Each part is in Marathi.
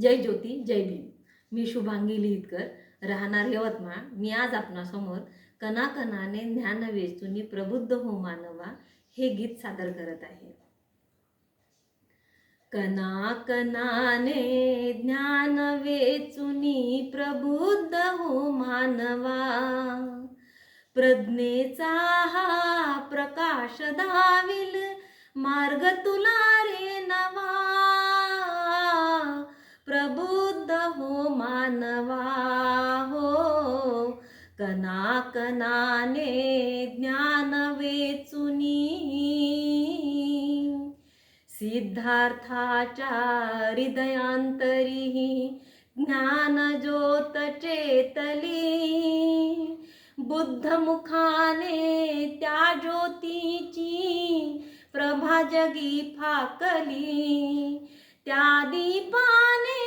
जय ज्योती जय भीम. मी शुभांगी लिहितकर राहणार यवतमाळ मी आज आपणासमोर कणाकणाने ज्ञान वेचुनी प्रबुद्ध हो मानवा हे गीत सादर करत आहे. कणाकणाने ज्ञान वेचुनी प्रबुद्ध हो मानवा. प्रज्ञेचा हा प्रकाश दाविल मार्ग तुला रे ना हो. कणाकणाने ज्ञान वेचुनी. सिद्धार्थाच्या हृदयांतरी ज्ञान ज्योत चेतली. बुद्धमुखाने त्या ज्योतीची प्रभा जगी फाकली. त्या दीपाने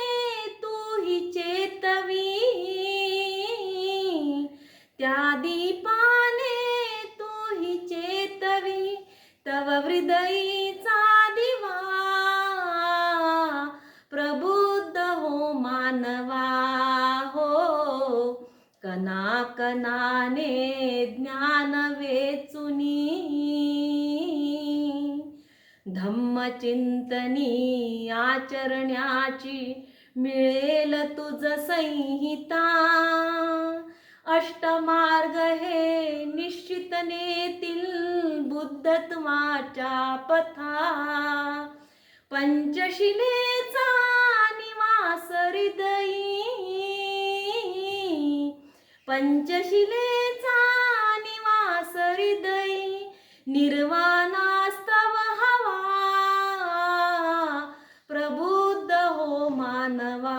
हृदयीचा दिवा प्रबुद्ध हो मानवा हो. कणाकणाने ज्ञान वेचुनी धम्मचिंतनी आचरण्याची मिळेल तुझ संहिता. अष्टमार्ग हे निश्चित नेती बुद्धत्वाच्या पथा. पंचशिलेचा निवास हृदयी. पंचशिलेचा निवास हृदयी. निर्वाणास्तव हवा. प्रबुद्ध हो मानवा.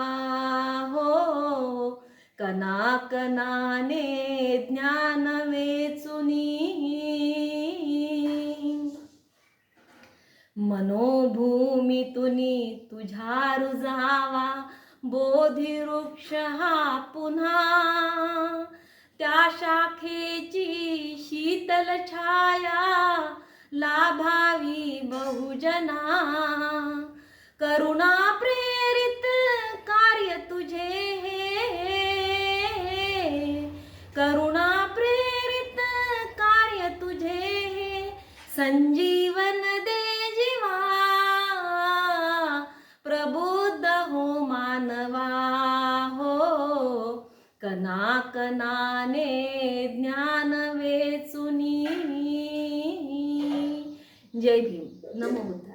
हो कणाकणाने ज्ञानवे. तुनी तुझ्या रुजावा बोधिवृक्ष हा पुन्हा. त्या शाखेची शीतल छाया लाभावी बहुजना. करुणा प्रेरित कार्य तुझे हे. करुणा प्रेरित कार्य तुझे हे. संजीवन कनाकनाने ज्ञान वेचुनी. जय भीम. नमो बुद्धाय.